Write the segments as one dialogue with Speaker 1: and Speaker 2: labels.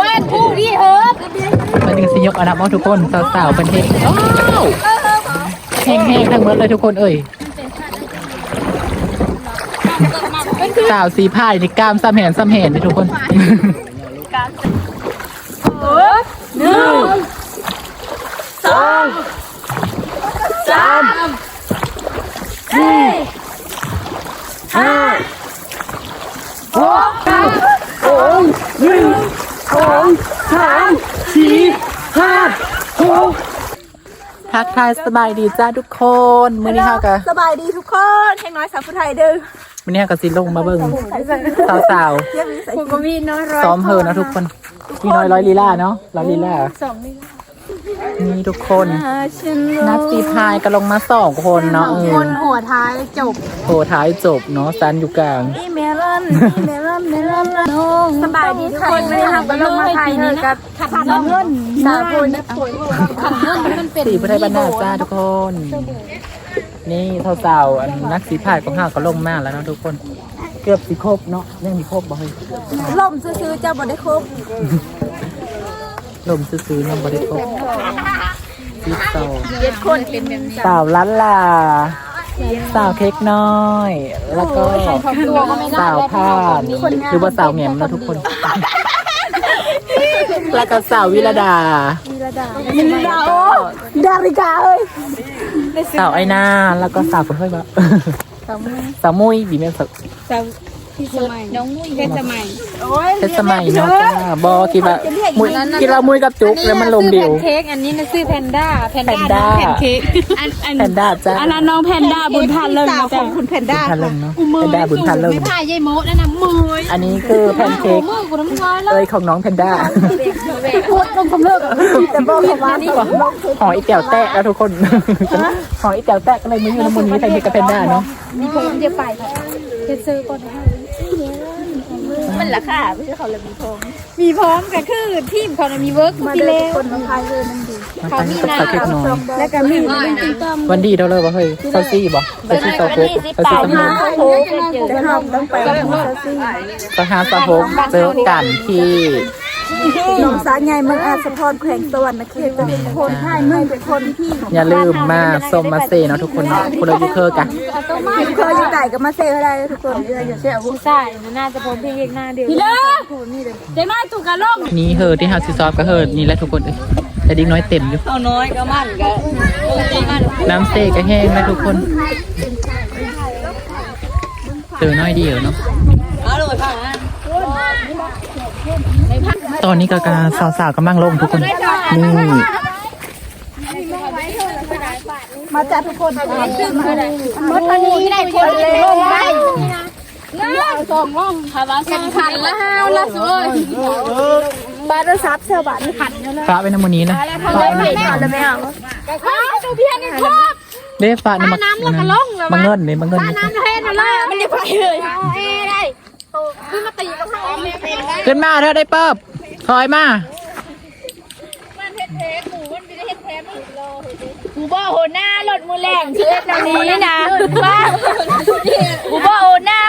Speaker 1: วาดผู้ที่เฮิบ
Speaker 2: มันถึงสิยกอันดับว่าทุกคนสาวๆเป็นเฮงว้าวแห้งๆทั้งหมดเลยทุกคนเอ่ยสาวสีพายนี่กล้ามซ้ำแหนซ้ำแหนเลยทุกคน ทักทายสบายดีจ้าทุกคนมื้อนี้เฮากะ
Speaker 3: สบายดีทุกคนแห่งน้อยสาวผู้ไทยเด้อ
Speaker 2: มื้อนี้เฮากะสิลงมาเบิ่งสาว
Speaker 3: เยี่ยมใส่
Speaker 1: ผมก็มีน้อยร้อย
Speaker 2: ๆซ้อมเฮอนะทุกคนมีน้อยร้อยลีลาเนาะร้อยลีลา
Speaker 1: สองนี่
Speaker 2: นี่ทุกคน
Speaker 3: ฉัน
Speaker 2: นักสีพายก็ลงมาสองคนเนาะเอ
Speaker 1: ค
Speaker 2: อน
Speaker 1: หัวท้ายจบ
Speaker 2: โถท้ายจบเนาะซันอยู่กลาง
Speaker 3: อีเมลอนอีเมลอนเมลอนสบายดีทุกคนไม่ได้ทำกันลงมาไทยเธอกับ
Speaker 1: ขันเงินสามคนขันเงินมันเป็น
Speaker 2: สีพุทธบรรณาจ้าทุกคน นี่สาวๆอันนักสีพายของห้าก็ลงมาแล้วเนาะทุกคน เกือบสิครบเนาะยังมีครบบ่เฮ้ย
Speaker 3: ล่มซื้อๆเจ้าบ่ได้ครบ
Speaker 2: ลมซื้อๆยังบ่ได้ครบสิบสอง
Speaker 3: เจ็ดคน
Speaker 1: เป็นแบบนี้
Speaker 2: สาวลันลาสาวเค้กน้อย แล้วก็
Speaker 1: ตัวก็ไม่ได้
Speaker 2: สาวผ่านหรือว่าสาวแหงมนะทุกคน แล้วก็สาววิรดา
Speaker 3: มิลดาโอดาริกาเอ้ย
Speaker 2: สาวไอนาแล้วก็สาวคนเฮ้ยบะสาวมุ้ยดีไหมสาว
Speaker 1: ที่สมัยน้องมุ้ยเพชรสมัย
Speaker 3: โอ้ย
Speaker 2: เพชรสมัยเนาะจ้าบอกินว่ามุ้ยกินเรามุ้ยกับจุกแล้วมันลมเดียว
Speaker 1: แพนเค้กอันนี้นะซื้อแพนด้าแพน
Speaker 2: แพนด้า
Speaker 1: แพนเค้กอันอัน
Speaker 2: แพนด้าจ้า
Speaker 1: อันนั้นน้องแพนด้าบุญพันเลย
Speaker 3: สาวของคุณแพนด้า
Speaker 2: พันเริ่มเนาะแพนด้าบุญพันเริ่ม
Speaker 1: ไม่พายยายโมดนั่นน่ะมือ
Speaker 2: อันนี้คือแพนเค้ก
Speaker 1: มือกูน้ำลายแล้ว
Speaker 2: เอ้ยของน้องแพนด้า
Speaker 1: พูดลงคำเลิก
Speaker 3: แต่บอกเขาว่านี่ก่อน
Speaker 2: หอยแก้วแตะแล้วทุกคนหอยแก้วแตะก็เลยไม่อยู่ในมือนี้แพนเค้กกับแพนด้าเนาะ
Speaker 1: มีผมเดี๋ยวไปเพชรซื้อก่อนนะ
Speaker 3: มันราคาไม่ใช่เขาเลยมีทอง
Speaker 1: มีพร้อมกันคือทีมเขาน่ะมีเวิร์ก
Speaker 3: มา
Speaker 1: ปี
Speaker 3: เด้
Speaker 1: แล้
Speaker 3: อ
Speaker 1: ว
Speaker 3: คนมาไทยเลยนั่นดี
Speaker 2: มาตั้งกับสาวเค้กน้อย
Speaker 3: แล้วก็มี
Speaker 2: วันดีเท่าเลยบ่เฮ้ยซาซี่บ่ซาซี่ซาโฟกซาซี่ซาโฟก
Speaker 3: โค้กแต่ห้ามต้องไปกับมอเตอร์ไซค์
Speaker 2: สหาซาโฟกเจอกันที่
Speaker 3: หนองสาใหญ่เมืองอาสะพรแขวงสวรรณเขตเป็นคนไทยเมืองเป็นคนที่
Speaker 2: อย่าลืมมาส้มมาเซเนาะทุกคนเนาะคุณเราอยู่เคอกัน
Speaker 3: เคยอยู่ไต่กับมาเซ่ก็ได้ทุกคนอย่าเชื่อ
Speaker 1: ผู้ชายมันน่าจะพร้อมเพียงหน้าเดียวพี่เลิกเจ๊น้อยตุกกะล่ม
Speaker 2: นี่เฮอที่ฮาซิซอฟก็เฮอนี่แหละทุกคนเอ้ยแต่ดิ้งน้อยเต็มอยู่
Speaker 1: เอาน้อยก็มันก็มัน
Speaker 2: น้ำเซก็แห้งแล้วทุกคนเจอน้อยเดียวเนาะ
Speaker 1: เอาเลยค่ะ
Speaker 2: ตอนนี้ก็กาสาวๆกำลังลงทุกคน นี่
Speaker 3: มาจากทุกคน
Speaker 1: มดตอนนี้ได้คนเลยลงได้ง่ายสองล่องค่ะว่าแข่งขันละห้าวละสวย
Speaker 3: บาทซับเสื้อบาทนี่ขัด
Speaker 2: ฟ้าเป็นน้ำมันนี้นะฟ้าเป็นน้ำ
Speaker 3: แล้วไม่เอา
Speaker 1: อ้าวดูเพี้ยนนี่ครบ
Speaker 2: เด้ฟ้าน้ำมันมันเงินเลยมันเงิน
Speaker 1: น้ำเพี้ยนอะไรมันจะไปเลยเอ้ได้ขึ้นมาตีกับเขา
Speaker 2: ขึ้นมาเธอได้เปิบถอยมา
Speaker 1: กูบอกโหหน้ารถมือแรงเชื่อตรงนี้นะว่ากูบอกโหหน้า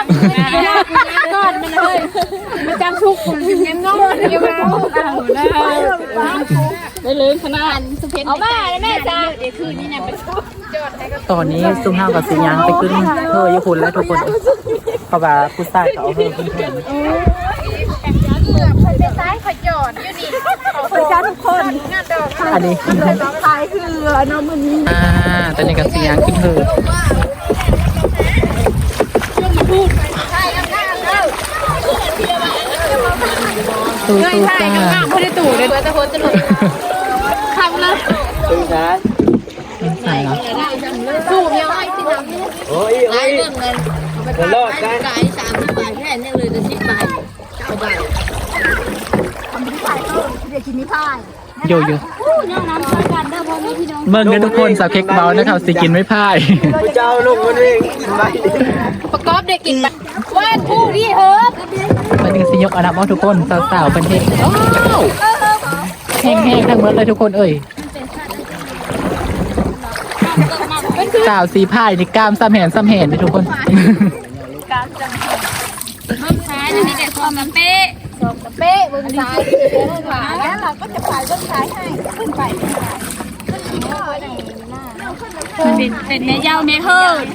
Speaker 1: ก่อนมันเลยมันจำชุกมันยังงงอยู่มาได้เลยขนาดเอามาแล้วแม่จ้าเดี๋ยวคืนนี้เนี่ยไป
Speaker 2: ตอนนี้ซุ่มห้าวกับสียางไปขึ้นเธอญี่ปุ่นแล้วทุกคนเพราะว่าผู้ชายก็เอาเธอขึ้น แทน
Speaker 1: ไปซ้ายขจอดอยู่นี่
Speaker 3: ไปจ้าทุกคน
Speaker 2: อันนี้
Speaker 3: ขายคือน้องมือนี้
Speaker 2: อ่าตอนนี้กับสียางขึ้นเธอตู้ตู้จ้า
Speaker 1: ไม่ได้ตู่เลยแต่คนจะหลุดคำละ
Speaker 2: ใส่เนาะ
Speaker 1: ตู่ยังไงสิน้ำ
Speaker 4: โอ้ยโอ้ยเดี๋ยวรอดได้
Speaker 1: ไก่สามสิบบาทแค่นี้เลยจะสิบบาทเก้าบาท
Speaker 3: เดี๋ยวกิ นนิพาย
Speaker 2: โยโย่
Speaker 1: น้องน้ำช่วยกันเด้อพ่อแม่พี่น้อง
Speaker 2: เบิ่งเด้อทุกคนสาวเค้กเบานะครับสิกินไม่พ่าย
Speaker 4: พระเจ้าลงมันเองไป
Speaker 1: ประกอบเด็กกินแบบว่านผู้ที่เฮิบ
Speaker 2: มันถึงสิยกอันดับว่าทุกคนสาวๆเป็นเฮงว้าวแห้งๆทั้งหมดเลยทุกคนเอ่ยสาวสีพายนี่กล้ามซ้ำแหนซ้ำแหนเลยทุกคน
Speaker 1: เบิ้งซ้ายอันนี้เด็กความมันเป๊ะ สองกระเป๊ะเบิ้งซ้าย
Speaker 3: แล้วเราก็จะไปเบิ้งซ้ายให้ขึ้นไป
Speaker 1: เป็นเป็นแม่ยาวแม่เฮิร์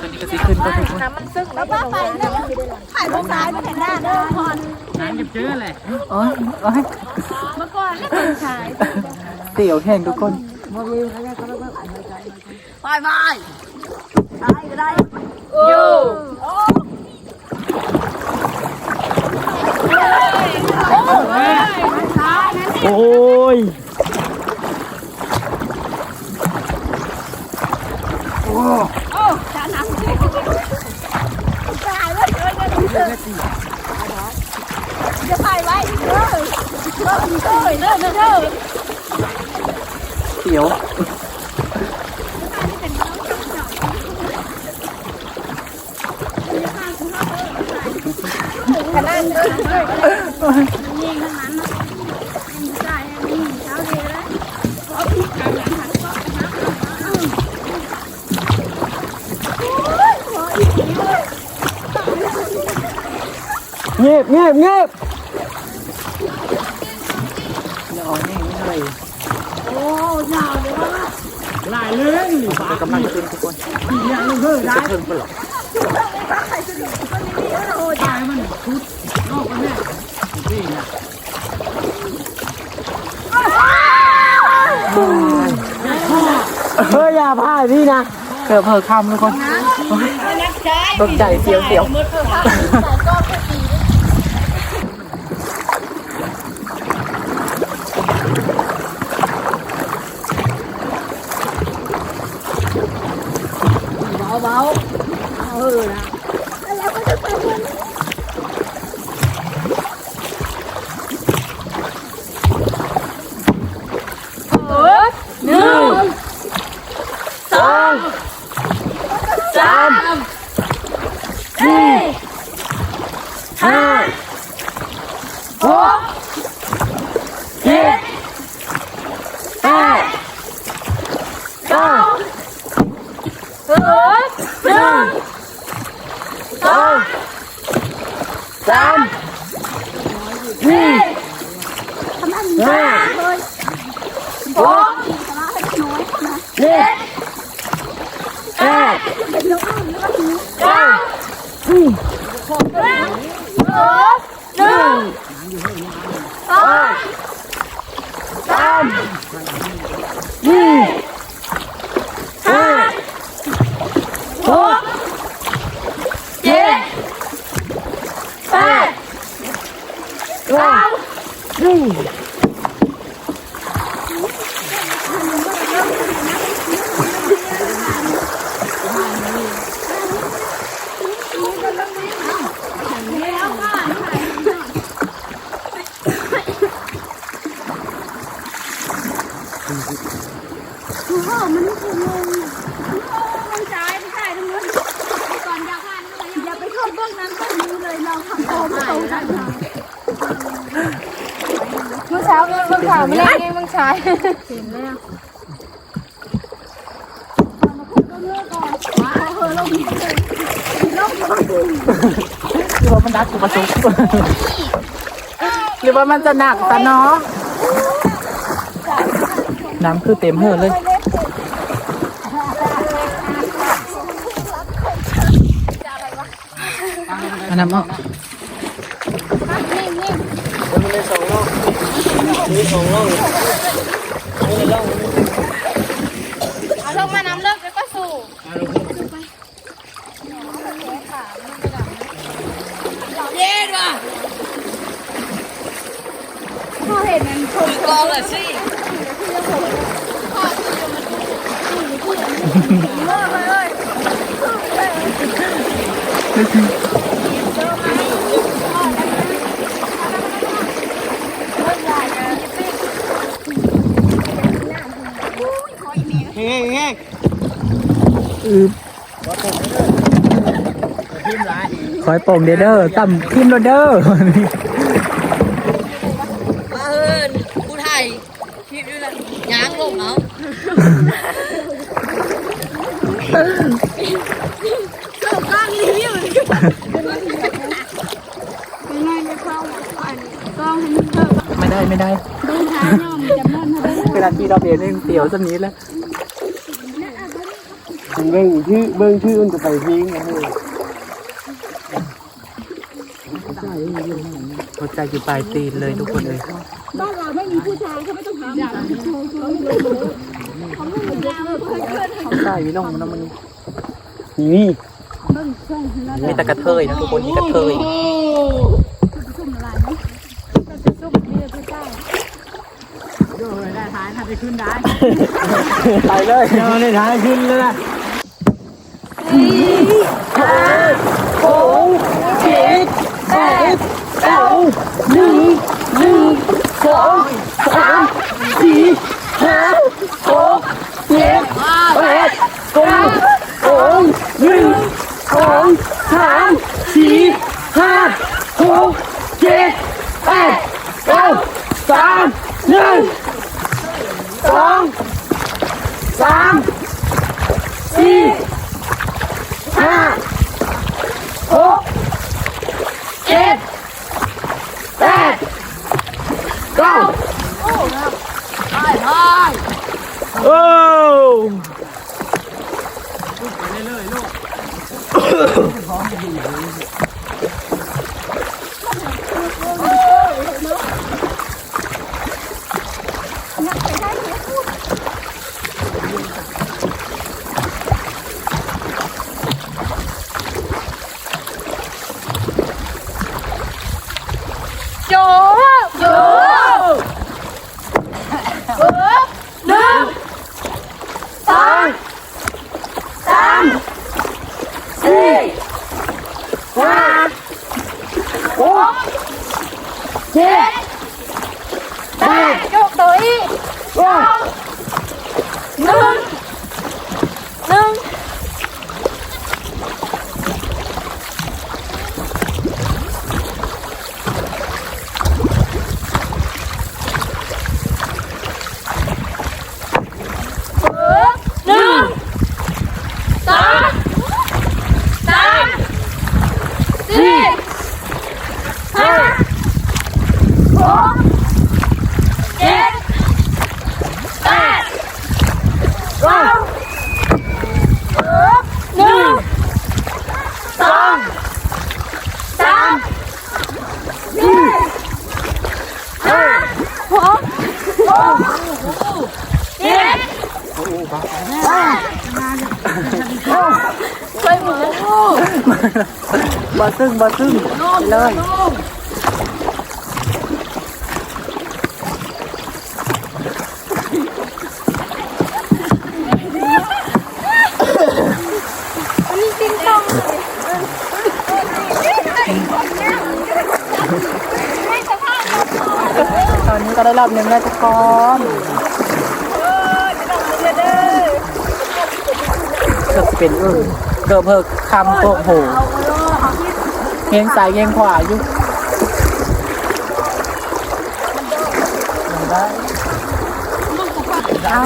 Speaker 2: ตัวนี้ก็สิขึ้นก็ทุกคน
Speaker 3: แล้วก็ไปเนี่ยถ่ายเบิ้งซ้ายมาเห็นหน้าเด้อพร
Speaker 2: น้ำหยิบเจอเลยโอ้ยโอ้ย
Speaker 3: เมื่อก่อนแล้วเป็นชาย
Speaker 2: เตี๋ยวแห้งทุกคน
Speaker 3: ไปไปได้ก็ได้
Speaker 1: อยู่
Speaker 2: โอ้ย
Speaker 3: ถ่ายไว้เลยนะลูกเด้อจะถ่ายไว้เด้อเด้อเด้อเด้อเด้อ
Speaker 2: เตี๋ยว เงียบเงียบเงียบอย่าอ่อนแน่ไม่เลยโอ้ยาวเลยว่าหลายเรื่องกำลังขึ้นทุกคนยังเพิ่มได้เพิ่มก็หรอ เฮ้ยอย่าพลาดพี่นะเกิดเพิ่มคำทุกคนตกใจเสียวเสียว
Speaker 1: หนึ่งสองสามสี่ห้าหกเจ็ดแปดเก้า สิบหนึ่งสองสามสี่ห้าหกเจ็ดแปดเก้าสิบหนึ่งสองสามสี่ห้าหกเจ็ดแปดเก้าสิบ
Speaker 3: อย่ายไปโทษเบื้องนั้นต้นนี้เลยเราทำโตไม่โตกัน
Speaker 1: เมื่อเช้าเมื่อข่าวไม่เล่นไงเมื่อเช้า
Speaker 2: หรือว่ามันดักกูประสบหรือว่ามันจะหนักตาน้อง น้ำคือเต็มเหือเลยอันน้ำออก
Speaker 4: มันมีสองร่องมีสองร่องมีร่อง
Speaker 1: เอาลงมาน้ำเลิกแล้วก็สู่ เย็นว่ะพ อเห็นมันชมกองเลยสิ
Speaker 4: แห้งแห้ง
Speaker 2: คอยโป่งเด้อเด้อต่ำทิมโรเด้อ
Speaker 5: มาเอิญผู้ไทยคลิปด้วยนะ ย้างลงเอา
Speaker 3: ไม่ไม่ไม่เข้าอันกล้อง
Speaker 2: ได้ไม่ได้เวลาที่เราเรียนเองเสียวสักนิดแล้ว
Speaker 4: เบิ่งชื่อเบิ่งชื่อมันจะไปทิ้งนะเฮ้ย
Speaker 2: หัวใจอยู่ปลายตีนเลยทุกคนเลย
Speaker 3: บ้านเราไม่มีผู้ชายเขาไม่ต้องหา
Speaker 2: หม
Speaker 5: อเขาไม่เขม่รู้เราเพื่
Speaker 2: อนเพื่อนเขาใส่น้องนะมัน
Speaker 4: นี่
Speaker 2: มีตะกระเทยนะทุกคนมีกระเทย
Speaker 4: ซุ่มอะไรไหมซุ่มมีแต่ผู้ชายโด
Speaker 1: ยได้ท้ายถ้าไปขึ้นได้ไปเลยเดี๋ยวท้ายขึ้นแลยนะสี่ห้าหกเจ็ดแปดเก้าหนึ่ง โอ้ โจโจ
Speaker 2: บาซึ่งบาซึ่งเลยตอนนี้ก็ได้รอบหนึ่งแล้วทุกคนเกือบเป็นเออ เกือบเพิกคำโกโหเงียงซ้ายเงียงขวาอยู่เอา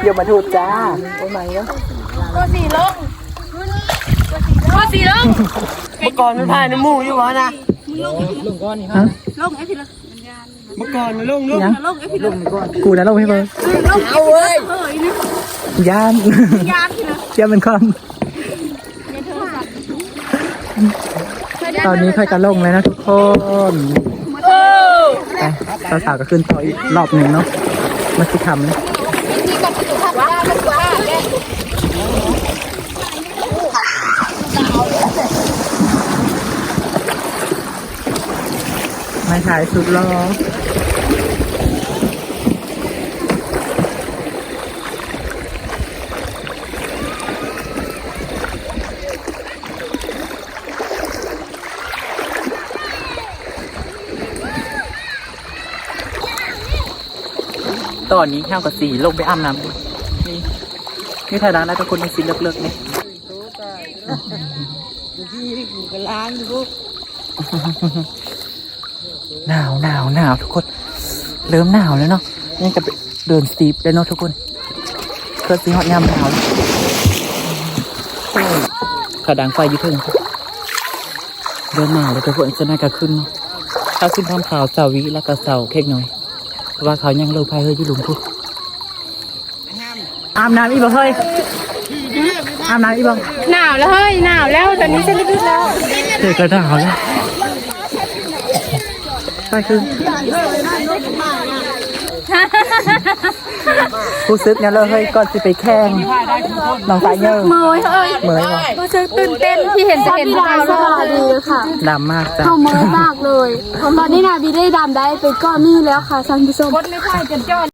Speaker 2: เดี๋ยวมาถูกจ้าโอ้ยไม่แล้ว
Speaker 1: ตัวสีลงตัวสีลง
Speaker 4: เมื่อก่อนมันพายในหมู่อยู่วะนะ
Speaker 2: ฮะ
Speaker 4: เมื่อก่อนมันลงลุก
Speaker 2: ยังกูนะลงให้เบอร์
Speaker 4: เอาเว้ย
Speaker 2: ย่านย่านย่านเป็นคอมตอนนี้ค่อยจะลงเลยนะทุกคนไปสาวๆก็ขึ้นต่ออีกรอบหนึ่งเนาะมาสิทำนะไม่ถ่ายสุดล้อ ตอนนี้ข้าวกับสีลงไปอาบน้ำนี่นี่ถ่ายร้านแล้วทุกคนมีสีเลือกๆเนี่ย
Speaker 4: ที่กูกล้างดู
Speaker 2: หนาวหนาวหนาวทุกคน เริ่มหนาวแล้วเนาะนี่จะไปเดินสตีฟเลยเนาะทุกคนเกิดสีหอดยามหนาวแล้วโอ้ยขาดังไฟอยุ่ถึงเดินมาแล้วทุกคนจะน่าจะขึ้นเนาะเอาขึ้นพร้อมข่าวเสาวิแล้วก็เสาเค้กหน่อย เพราะว่าเขายังเลิกพายเฮ้ยอยู่หลุมพุอาบน้ำอีบ่เผู้ซึกเนี่ยเลยเฮ้ยก่อนสิไปแข่งน้องสายเยอะ
Speaker 5: เมยเฮ้ย
Speaker 2: เหมยว่ะ
Speaker 5: รู้สึกตื่นเต้นที่เห็นจะเห็นดาวสบายดีค่ะ
Speaker 2: ดำมากจ้ะ
Speaker 5: เขาเมยมากเลยตอนนี้นาบีได้ดำได้ไปก้อนนี่แล้วค่ะท่านผู้ชม